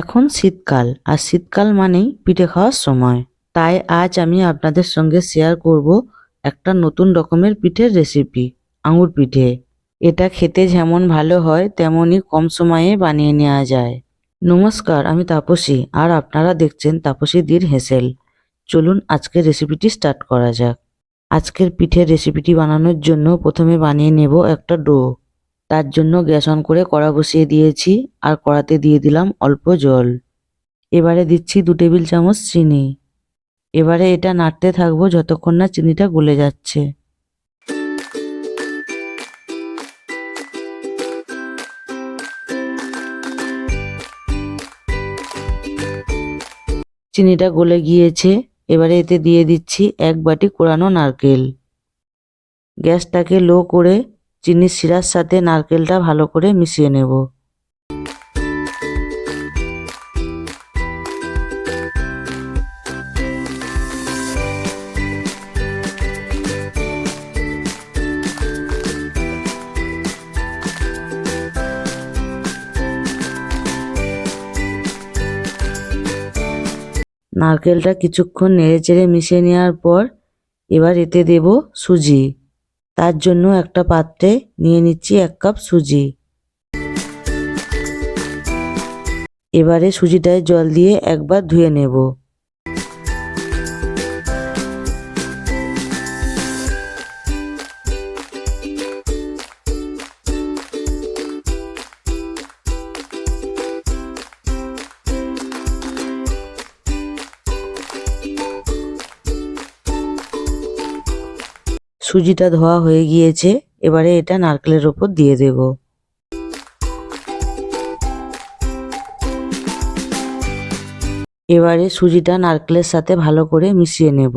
এখন শীতকাল, আর শীতকাল মানেই পিঠে খাওয়ার সময়। তাই আজ আমি আপনাদের সঙ্গে শেয়ার করব একটা নতুন রকমের পিঠের রেসিপি আঙুর পিঠে। এটা খেতে যেমন ভালো হয়, তেমনই কম সময়ে বানিয়ে নেওয়া যায়। নমস্কার, আমি তাপসী, আর আপনারা দেখছেন তাপসী দির হেসেল। চলুন আজকের রেসিপিটি স্টার্ট করা যাক। আজকের পিঠের রেসিপিটি বানানোর জন্য প্রথমে বানিয়ে নেব একটা ডো তার জন্য গ্যাস অন করে কড়া বসিয়ে দিয়েছি আর কড়াতে দিয়ে দিলাম অল্প জল। এবারে দিচ্ছি দু টেবিল চামচ চিনি। এবারে এটা নাড়তে থাকব যতক্ষণ না চিনিটা গলে যাচ্ছে। চিনিটা গলে গিয়েছে। এবারে এতে দিয়ে দিচ্ছি এক বাটি কোরানো নারকেল। গ্যাসটাকে লো করে চিনির শিরার সাথে নারকেলটা ভালো করে মিশিয়ে নেব। নারকেলটা কিছুক্ষণ নেড়ে চেড়ে মিশিয়ে নেওয়ার পর এবার এতে দেব সুজি। তার জন্য একটা পাত্রে নিয়ে নিচ্ছি এক কাপ সুজি। এবারে সুজিটায় জল দিয়ে একবার ধুয়ে নেব। সুজিটা ধোয়া হয়ে গিয়েছে, এবারে এটা নারকেলের ওপর দিয়ে দেব। এবারে সুজিটা নারকেলের সাথে ভালো করে মিশিয়ে নেব।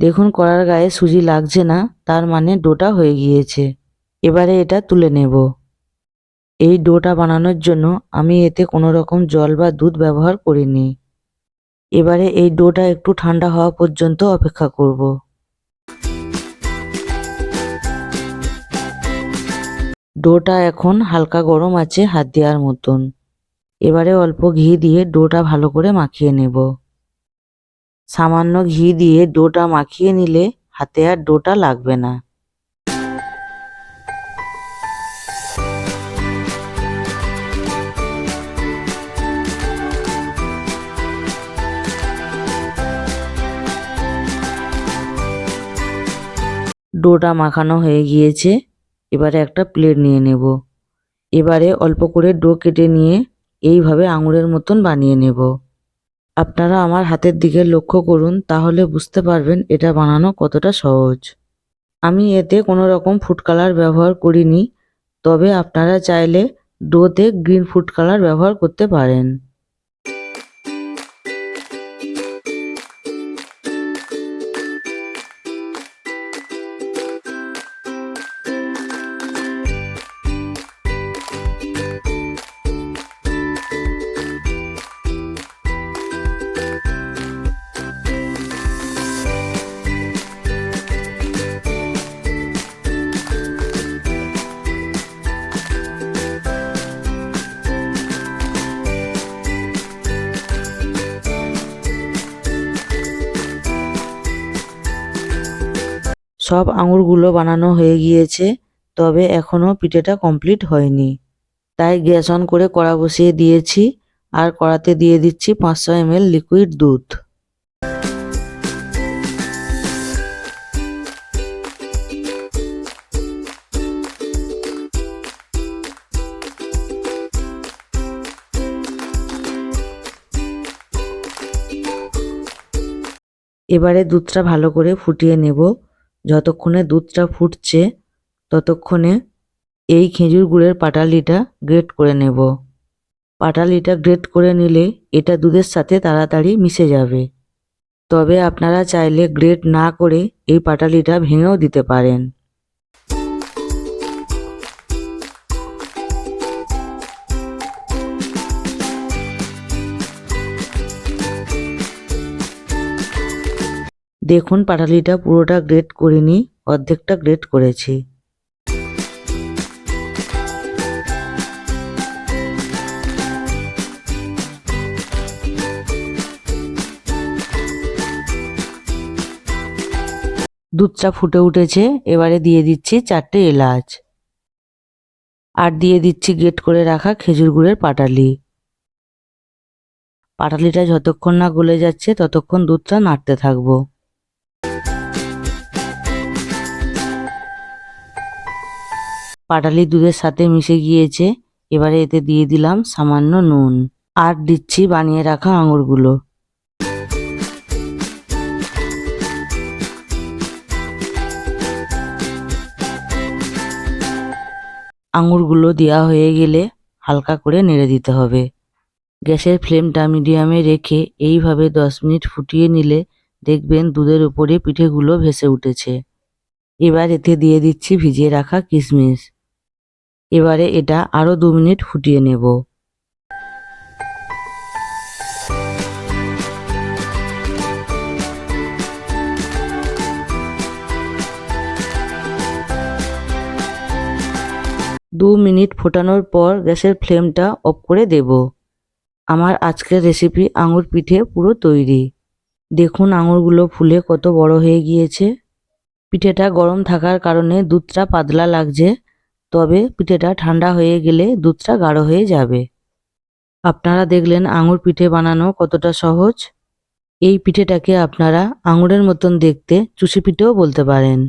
দেখুন কড়ার গায়ে সুজি লাগছে না, তার মানে ডোটা হয়ে গিয়েছে। এবারে এটা তুলে নেব। এই ডোটা বানানোর জন্য আমি এতে কোনো রকম জল বা দুধ ব্যবহার করিনি। এবারে এই ডোটা একটু ঠান্ডা হওয়া পর্যন্ত অপেক্ষা করব। ডোটা এখন হালকা গরম আছে হাত দেওয়ার মতন। এবারে অল্প ঘি দিয়ে ডোটা ভালো করে মাখিয়ে নেব। সামান্য ঘি দিয়ে ডোটা মাখিয়ে নিলে হাতে আর ডোটা লাগবে না। ডোটা মাখানো হয়ে গিয়েছে, এবারে একটা প্লেট নিয়ে নেব। এবারে অল্প করে ডো কেটে নিয়ে এইভাবে আঙুরের মতন বানিয়ে নেব। আপনারা আমার হাতের দিকে লক্ষ্য করুন, তাহলে বুঝতে পারবেন এটা বানানো কতটা সহজ। আমি এতে কোনো রকম ফুড কালার ব্যবহার করিনি, তবে আপনারা চাইলে ডোতে গ্রিন ফুড কালার ব্যবহার করতে পারেন। সব আঙুরগুলো বানানো হয়ে গিয়েছে, তবে এখনও পিঠেটা কমপ্লিট হয়নি। তাই গ্যাস অন করে কড়া বসিয়ে দিয়েছি, আর কড়াতে দিয়ে দিচ্ছি পাঁচশো এমএল লিকুইড দুধ। এবারে দুধটা ভালো করে ফুটিয়ে নেব। যতক্ষণে দুধটা ফুটছে, ততক্ষণে এই খেজুর গুড়ের পাটালিটা গ্রেট করে নেব। পাটালিটা গ্রেট করে নিলে এটা দুধের সাথে তাড়াতাড়ি মিশে যাবে। তবে আপনারা চাইলে গ্রেট না করে এই পাটালিটা ভেঙেও দিতে পারেন। দেখুন, পাটালিটা পুরোটা গ্রেট করিনি, অর্ধেকটা গ্রেট করেছি। দুধটা ফুটে উঠেছে, এবারে দিয়ে দিচ্ছি চারটে এলাচ। আর দিয়ে দিচ্ছি গেট করে রাখা খেজুর গুড়ের পাটালি। পাটালিটা যতক্ষণ না গলে যাচ্ছে, ততক্ষণ দুধটা নাড়তে থাকব। পাটালি দুধের সাথে মিশে গিয়েছে। এবারে এতে দিয়ে দিলাম সামান্য নুন। আর দিচ্ছি বানিয়ে রাখা আঙুরগুলো। আঙুরগুলো দেওয়া হয়ে গেলে হালকা করে নেড়ে দিতে হবে। গ্যাসের ফ্লেমটা মিডিয়ামে রেখে এইভাবে দশ মিনিট ফুটিয়ে নিলে দেখবেন দুধের উপরে পিঠেগুলো ভেসে উঠেছে। এবার এতে দিয়ে দিচ্ছি ভিজিয়ে রাখা কিশমিশ। এবারে এটা আরও দু মিনিট ফুটিয়ে নেব। দু মিনিট ফোটানোর পর গ্যাসের ফ্লেমটা অফ করে দেব। আমার আজকের রেসিপি আঙুর পিঠে পুরো তৈরি। দেখুন আঙুরগুলো ফুলে কত বড় হয়ে গিয়েছে। পিঠেটা গরম থাকার কারণে দুধটা পাতলা লাগছে। তবে পিঠেটা ঠান্ডা হয়ে গেলে দুধটা গাঢ় হয়ে যাবে। আপনারা দেখলেন আঙুর পিঠে বানানো কতটা সহজ। এই পিঠেটাকে আপনারা আঙুরের মতন দেখতে চুষি পিঠেও বলতে পারেন।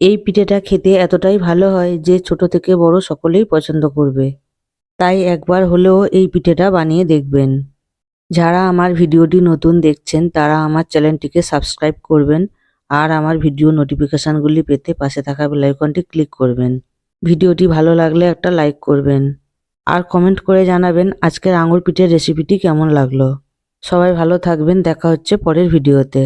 এই পিঠেটা খেতে এতটাই ভালো হয় যে ছোট থেকে বড় সকলেই পছন্দ করবে। তাই একবার হলেও এই পিঠেটা বানিয়ে দেখবেন। যারা আমার ভিডিওটি নতুন দেখছেন, তারা আমার চ্যানেলটিকে সাবস্ক্রাইব করবেন আর আমার ভিডিও নোটিফিকেশানগুলি পেতে পাশে থাকা বেলাইকনটি ক্লিক করবেন। ভিডিওটি ভালো লাগলে একটা লাইক করবেন। আর কমেন্ট করে জানাবেন আজকের আঙুর পিঠের রেসিপিটি কেমন লাগল। সবাই ভালো থাকবেন, দেখা হচ্ছে পরের ভিডিওতে।